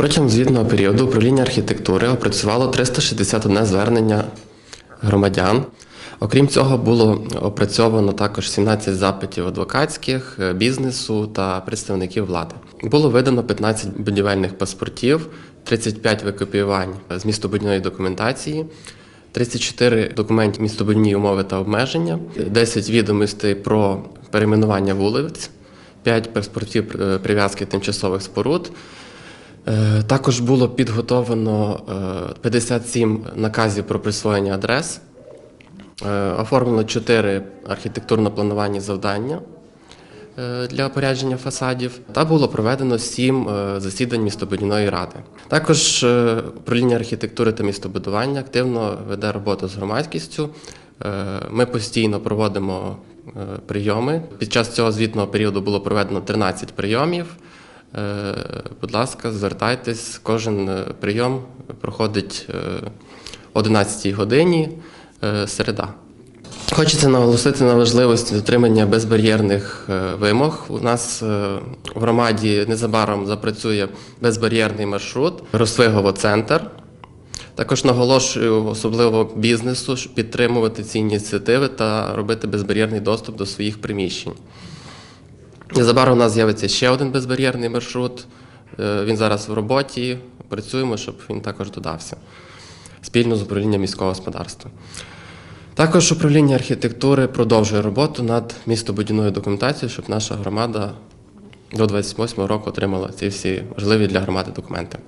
Протягом звітного періоду управління архітектури опрацювало 361 звернення громадян. Окрім цього, було опрацьовано також 17 запитів адвокатських, е, бізнесу та представників влади. Було видано 15 будівельних паспортів, 35 викопіювань з містобудівної документації, 34 документів містобудівні умови та обмеження, 10 відомостей про перейменування вулиць, 5 паспортів е, прив'язки тимчасових споруд. Е, Також було підготовлено е, 57 наказів про присвоєння адрес. Е, Оформлено 4 архітектурно-планувальні завдання е, для опорядження фасадів, та було проведено 7 е, засідань містобудівної ради. Також е, управління архітектури та містобудування активно веде роботу з громадськістю. Е, Ми постійно проводимо е, прийоми. Під час цього звітного періоду було проведено 13 прийомів. Будь ласка, звертайтесь. Кожен е, прийом проходить е, о 11 годині е, середа. Хочеться наголосити на важливості дотримання безбар'єрних вимог. У нас в громаді незабаром запрацює безбар'єрний маршрут Рослигово центр. Також наголошую особливо бізнесу підтримувати ці ініціативи та робити безбар'єрний доступ до своїх приміщень. Незабаром у нас з'явиться ще один безбар'єрний маршрут. Е, Він зараз в роботі. Працюємо, щоб він також додався спільно з управлінням міського господарства. Також управління архітектури продовжує роботу над містобудівною документацією, щоб наша громада до 28 року отримала ці всі важливі для громади документи.